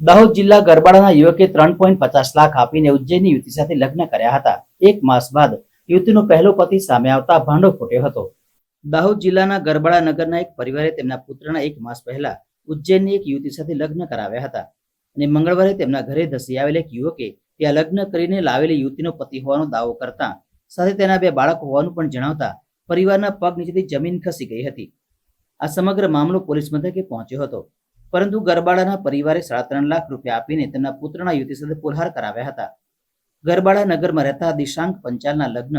દાહોદ જિલ્લા ગરબાડાના યુવકે ત્રણ પોઈન્ટ પચાસ લાખ આપીને ઉજ્જૈનની યુવતી સાથે લગ્ન કર્યા હતા. એક માસ બાદ યુવતીનો પહેલો પતિ સામે આવતા ભાંડો ફૂટ્યો હતો. દાહોદ જિલ્લાના ગરબાડા નગરના એક પરિવારે તેમના પુત્રના એક માસ પહેલા ઉજ્જૈનની એક યુવતી સાથે લગ્ન કરાવ્યા હતા અને મંગળવારે તેમના ઘરે ધસી આવેલ એક યુવકે ત્યાં લગ્ન કરીને લાવેલી યુવતીનો પતિ હોવાનો દાવો કરતા સાથે તેના બે બાળક હોવાનું પણ જણાવતા પરિવારના પગ નીચેથી જમીન ખસી ગઈ હતી. આ સમગ્ર મામલો પોલીસ મથકે પહોંચ્યો હતો. પરંતુ ગરબાડાના પરિવારે સાડા ત્રણ લાખ રૂપિયા આપીને તેમના પુત્રના યુવતી સાથે પુરહાર કરાવ્યા હતા. ગરબાડા નગરમાં રહેતા દિશાંક પંચાલના લગ્ન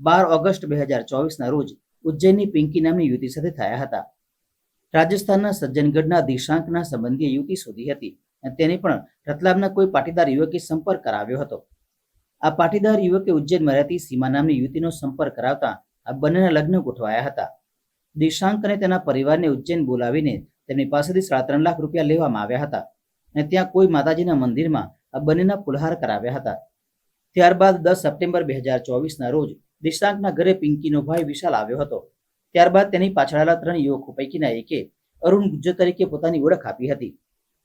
બાર ઓગસ્ટ બે હજાર ચોવીસના રોજ ઉજ્જૈનની પિંકી નામની યુવતી સાથે થયા હતા. રાજસ્થાનના સજ્જનગઢના દિશાંકના સંબંધીએ યુવતી શોધી હતી અને તેને પણ રતલામના કોઈ પાટીદાર યુવકે સંપર્ક કરાવ્યો હતો. આ પાટીદાર યુવકે ઉજ્જૈનમાં રહેતી સીમા નામની યુવતીનો સંપર્ક કરાવતા આ બંનેના લગ્ન ગોઠવાયા હતા. દિશાંક અને તેના પરિવારને ઉજ્જૈન બોલાવીને તેમની પાસેથી સાડા ત્રણ લાખ રૂપિયા લેવામાં આવ્યા હતા અને ત્યાં કોઈ માતાજીના મંદિરમાં આ બંનેના પુલહાર કરાવ્યા હતા. ત્યારબાદ દસ સપ્ટેમ્બર બે હજાર ચોવીસના રોજ દિશાંકના ઘરે પિંકીનો ભાઈ વિશાલ આવ્યો હતો. ત્યારબાદ તેની પાછળના ત્રણ યુવકો પૈકીના એકે અરુણ ગુજ્જર તરીકે પોતાની ઓળખ આપી હતી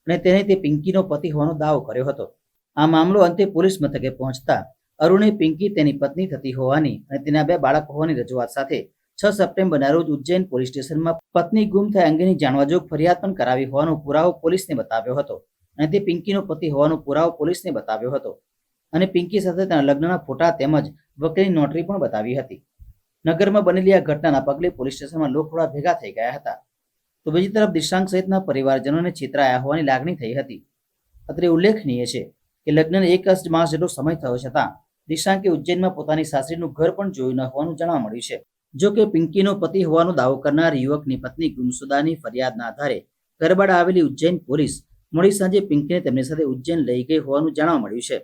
અને તેને તે પિંકીનો પતિ હોવાનો દાવો કર્યો હતો. આ મામલો અંતે પોલીસ મથકે પહોંચતા અરુણે પિંકી તેની પત્ની થતી હોવાની અને તેના બે બાળક હોવાની રજૂઆત સાથે છ સપ્ટેમ્બરના રોજ ઉજ્જૈન પોલીસ સ્ટેશનમાં પત્ની ગુમ થયા અંગેની જાણવાજોગ ફરિયાદ પણ કરાવી હોવાનો પુરાવો પોલીસને બતાવ્યો હતો. અને તે પિંકીનો પતિ હોવાનો પુરાવો પોલીસને બતાવ્યો હતો. અને પિંકી સાથે તેના લગ્નના ફોટા તેમજ વકીલની નોટરી પણ બતાવી હતી. નગરમાં બનેલી આ ઘટનાના પગલે પોલીસ સ્ટેશનમાં લોકટોળા ભેગા થઈ ગયા હતા. તો બીજી તરફ દિશાંક સહિતના પરિવારજનોને છેતરાયા હોવાની લાગણી થઈ હતી. અત્રે ઉલ્લેખનીય છે કે લગ્નને એક જ માસ જેટલો સમય થયો છતાં દિશાંકે ઉજ્જૈનમાં પોતાની સાસરીનું ઘર પણ જોયું ન હોવાનું જાણવા મળ્યું છે. જો કે પિંકીનો પતિ હોવાનો દાવો કરનાર યુવકની પત્ની ગુમસુદાની ફરિયાદના આધારે ગરબાડા આવેલી ઉજ્જૈન પોલીસ મોડી સાંજે પિંકીને તેમની સાથે ઉજ્જૈન લઈ ગઈ હોવાનું જાણવા મળ્યું છે.